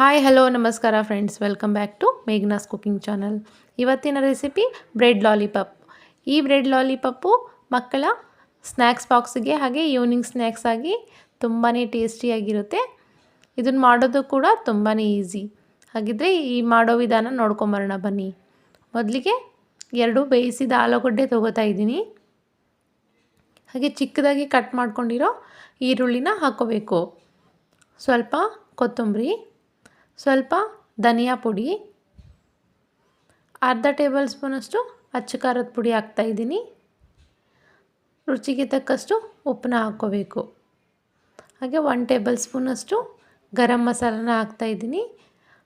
Hi hello ನಮಸ್ಕಾರ friends welcome back to Meghna's cooking channel ಇವತ್ತಿನ recipe bread lollipop ಈ bread lollipop ಮಕ್ಕಳ snacks ಬಾಕ್ಸಿಗೆ ಹಾಗೆ ಈವ್ನಿಂಗ್ ಸ್ನ್ಯಾಕ್ಸ್ ಆಗಿ ತುಂಬಾ ಟೇಸ್ಟಿಯಾಗಿರುತ್ತೆ ಇದನ್ನ ಮಾಡೋದು ಕೂಡ ತುಂಬಾ ಈಸಿ ಹಾಗಿದ್ರೆ ಈ ಮಾಡೋ ವಿಧಾನ ನೋಡ್ಕೊಂಬರೋಣ ಬನ್ನಿ. ಮೊದಲಿಗೆ ಎರಡು ಬೇಯಿಸಿದ ಆಲೂಗಡ್ಡೆ ತೊಗೋತಾ ಇದ್ದೀನಿ. ಹಾಗೆ ಚಿಕ್ಕದಾಗಿ ಕಟ್ ಮಾಡ್ಕೊಂಡಿರೋ ಈರುಳ್ಳಿನ ಹಾಕೋಬೇಕು ಸ್ವಲ್ಪ ಕೊತ್ತಂಬರಿ ಸ್ವಲ್ಪ ಧನಿಯಾ ಪುಡಿ, ಅರ್ಧ ಟೇಬಲ್ ಸ್ಪೂನಷ್ಟು ಅಚ್ಚ ಖಾರದ ಪುಡಿ ಹಾಕ್ತಾಯಿದ್ದೀನಿ ರುಚಿಗೆ ತಕ್ಕಷ್ಟು ಉಪ್ಪನ್ನ ಹಾಕ್ಕೋಬೇಕು. ಹಾಗೆ ಒನ್ ಟೇಬಲ್ ಸ್ಪೂನಷ್ಟು ಗರಂ ಮಸಾಲನ ಹಾಕ್ತಾಯಿದ್ದೀನಿ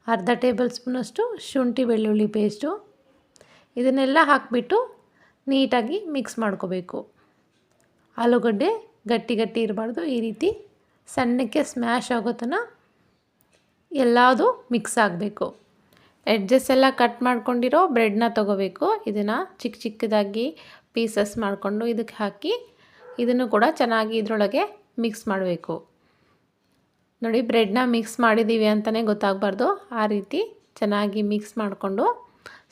ಅರ್ಧ ಟೇಬಲ್ ಸ್ಪೂನಷ್ಟು ಶುಂಠಿ ಬೆಳ್ಳುಳ್ಳಿ ಪೇಸ್ಟು, ಇದನ್ನೆಲ್ಲ ಹಾಕಿಬಿಟ್ಟು ನೀಟಾಗಿ ಮಿಕ್ಸ್ ಮಾಡ್ಕೋಬೇಕು. ಆಲೂಗಡ್ಡೆ ಗಟ್ಟಿ ಗಟ್ಟಿ ಇರಬಾರ್ದು. ಈ ರೀತಿ ಸಣ್ಣಕ್ಕೆ ಸ್ಮ್ಯಾಶ್ ಆಗೋ ತನಕ ಎಲ್ಲದು ಮಿಕ್ಸ್ ಆಗಬೇಕು. ಎಡ್ಜಸ್ ಎಲ್ಲ ಕಟ್ ಮಾಡ್ಕೊಂಡಿರೋ ಬ್ರೆಡ್ನ ತೊಗೋಬೇಕು. ಇದನ್ನು ಚಿಕ್ಕ ಚಿಕ್ಕದಾಗಿ ಪೀಸಸ್ ಮಾಡಿಕೊಂಡು ಇದಕ್ಕೆ ಹಾಕಿ ಇದನ್ನು ಕೂಡ ಚೆನ್ನಾಗಿ ಇದರೊಳಗೆ ಮಿಕ್ಸ್ ಮಾಡಬೇಕು. ನೋಡಿ ಬ್ರೆಡ್ನ ಮಿಕ್ಸ್ ಮಾಡಿದ್ದೀವಿ ಅಂತಲೇ ಗೊತ್ತಾಗಬಾರ್ದು. ಆ ರೀತಿ ಚೆನ್ನಾಗಿ ಮಿಕ್ಸ್ ಮಾಡಿಕೊಂಡು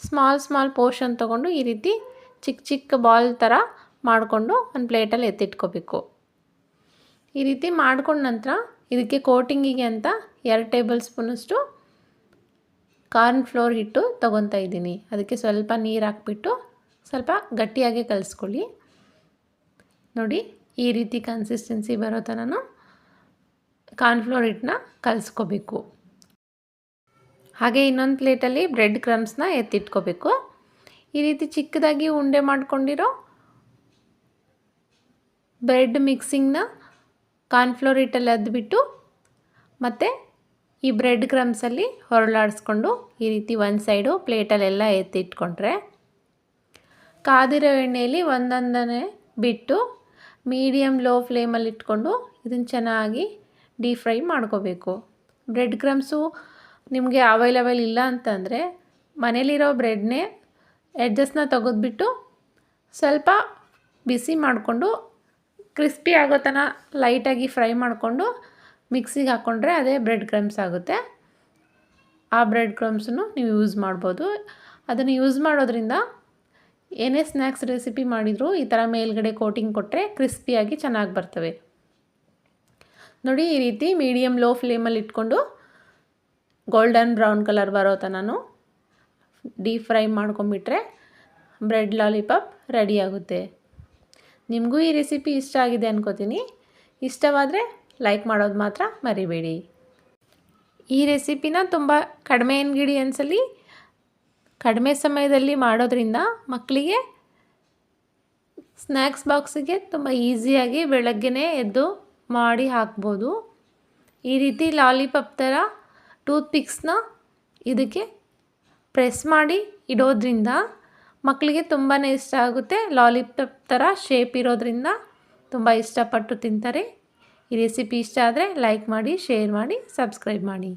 ಸ್ಮಾಲ್ ಸ್ಮಾಲ್ ಪೋರ್ಷನ್ ತೊಗೊಂಡು ಈ ರೀತಿ ಚಿಕ್ಕ ಚಿಕ್ಕ ಬಾಲ್ ಥರ ಮಾಡಿಕೊಂಡು ಒಂದು ಪ್ಲೇಟಲ್ಲಿ ಎತ್ತಿಟ್ಕೋಬೇಕು. ಈ ರೀತಿ ಮಾಡ್ಕೊಂಡ ನಂತರ ಇದಕ್ಕೆ ಕೋಟಿಂಗಿಗೆ ಅಂತ ಎರಡು ಟೇಬಲ್ ಸ್ಪೂನಷ್ಟು ಕಾರ್ನ್ ಫ್ಲೋರ್ ಹಿಟ್ಟು ತೊಗೊತಾ ಇದ್ದೀನಿ. ಅದಕ್ಕೆ ಸ್ವಲ್ಪ ನೀರು ಹಾಕ್ಬಿಟ್ಟು ಸ್ವಲ್ಪ ಗಟ್ಟಿಯಾಗಿ ಕಲಿಸ್ಕೊಳ್ಳಿ. ನೋಡಿ, ಈ ರೀತಿ ಕನ್ಸಿಸ್ಟೆನ್ಸಿ ಬರೋ ಥರನೂ ಕಾರ್ನ್ಫ್ಲೋರ್ ಹಿಟ್ಟನ್ನ ಕಲಿಸ್ಕೋಬೇಕು. ಹಾಗೆ ಇನ್ನೊಂದು ಪ್ಲೇಟಲ್ಲಿ ಬ್ರೆಡ್ ಕ್ರಮ್ಸ್ನ ಎತ್ತಿಟ್ಕೋಬೇಕು. ಈ ರೀತಿ ಚಿಕ್ಕದಾಗಿ ಉಂಡೆ ಮಾಡ್ಕೊಂಡಿರೋ ಬ್ರೆಡ್ ಮಿಕ್ಸಿಂಗ್ನ ಕಾರ್ನ್ಫ್ಲೋರ್ ಹಿಟ್ಟಲ್ಲಿ ಅದ್ಬಿಟ್ಟು ಮತ್ತು ಈ ಬ್ರೆಡ್ ಕ್ರಮ್ಸಲ್ಲಿ ಹೊರಳಾಡಿಸ್ಕೊಂಡು ಈ ರೀತಿ ಒಂದು ಸೈಡು ಪ್ಲೇಟಲ್ಲೆಲ್ಲ ಎತ್ತಿಟ್ಕೊಂಡ್ರೆ ಕಾದಿರೋ ಎಣ್ಣೆಯಲ್ಲಿ ಒಂದೊಂದನೇ ಬಿಟ್ಟು ಮೀಡಿಯಮ್ ಲೋ ಫ್ಲೇಮಲ್ಲಿ ಇಟ್ಕೊಂಡು ಇದನ್ನು ಚೆನ್ನಾಗಿ ಡೀಪ್ ಫ್ರೈ ಮಾಡ್ಕೋಬೇಕು. ಬ್ರೆಡ್ ಕ್ರಮ್ಸು ನಿಮಗೆ ಅವೈಲಬಲ್ ಇಲ್ಲ ಅಂತಂದರೆ ಮನೇಲಿರೋ ಬ್ರೆಡ್ನೇ ಎಡ್ಜಸ್ನ ತೆಗೆದ್ಬಿಟ್ಟು ಸ್ವಲ್ಪ ಬಿಸಿ ಮಾಡಿಕೊಂಡು ಕ್ರಿಸ್ಪಿ ಆಗೋ ತನಕ ಲೈಟಾಗಿ ಫ್ರೈ ಮಾಡಿಕೊಂಡು ಮಿಕ್ಸಿಗೆ ಹಾಕ್ಕೊಂಡ್ರೆ ಅದೇ ಬ್ರೆಡ್ ಕ್ರಮ್ಸ್ ಆಗುತ್ತೆ. ಆ ಬ್ರೆಡ್ ಕ್ರಮ್ಸನ್ನು ನೀವು ಯೂಸ್ ಮಾಡ್ಬೋದು. ಅದನ್ನು ಯೂಸ್ ಮಾಡೋದ್ರಿಂದ ಏನೇ ಸ್ನ್ಯಾಕ್ಸ್ ರೆಸಿಪಿ ಮಾಡಿದರೂ ಈ ಥರ ಮೇಲ್ಗಡೆ ಕೋಟಿಂಗ್ ಕೊಟ್ಟರೆ ಕ್ರಿಸ್ಪಿಯಾಗಿ ಚೆನ್ನಾಗಿ ಬರ್ತವೆ. ನೋಡಿ ಈ ರೀತಿ ಮೀಡಿಯಮ್ ಲೋ ಫ್ಲೇಮಲ್ಲಿ ಇಟ್ಕೊಂಡು ಗೋಲ್ಡನ್ ಬ್ರೌನ್ ಕಲರ್ ಬರೋ ತನೂ ಡೀಪ್ ಫ್ರೈ ಮಾಡ್ಕೊಂಬಿಟ್ರೆ ಬ್ರೆಡ್ ಲಾಲಿಪಾಪ್ ರೆಡಿ ಆಗುತ್ತೆ. ನಿಮಗೂ ಈ ರೆಸಿಪಿ ಇಷ್ಟ ಆಗಿದೆ ಅನ್ಕೋತೀನಿ. ಇಷ್ಟವಾದರೆ ಲೈಕ್ ಮಾಡೋದು ಮಾತ್ರ ಮರಿಬೇಡಿ. ಈ ರೆಸಿಪಿನ ತುಂಬ ಕಡಿಮೆ ಇನ್ಗ್ರೀಡಿಯೆಂಟ್ಸಲ್ಲಿ ಕಡಿಮೆ ಸಮಯದಲ್ಲಿ ಮಾಡೋದ್ರಿಂದ ಮಕ್ಕಳಿಗೆ ಸ್ನ್ಯಾಕ್ಸ್ ಬಾಕ್ಸಿಗೆ ತುಂಬ ಈಸಿಯಾಗಿ ಬೆಳಗ್ಗೆನೇ ಎದ್ದು ಮಾಡಿ ಹಾಕ್ಬೋದು. ಈ ರೀತಿ ಲಾಲಿಪಾಪ್ ಥರ ಟೂತ್ ಪಿಕ್ಸ್ನ ಇದಕ್ಕೆ ಪ್ರೆಸ್ ಮಾಡಿ ಇಡೋದ್ರಿಂದ ಮಕ್ಕಳಿಗೆ ತುಂಬಾ ಇಷ್ಟ ಆಗುತ್ತೆ. ಲಾಲಿಪಾಪ್ ಥರ ಶೇಪ್ ಇರೋದ್ರಿಂದ ತುಂಬ ಇಷ್ಟಪಟ್ಟು ತಿಂತಾರೆ. ಈ ರೆಸಿಪಿ ಇಷ್ಟ ಆದರೆ ಲೈಕ್ ಮಾಡಿ ಶೇರ್ ಮಾಡಿ ಸಬ್ಸ್ಕ್ರೈಬ್ ಮಾಡಿ.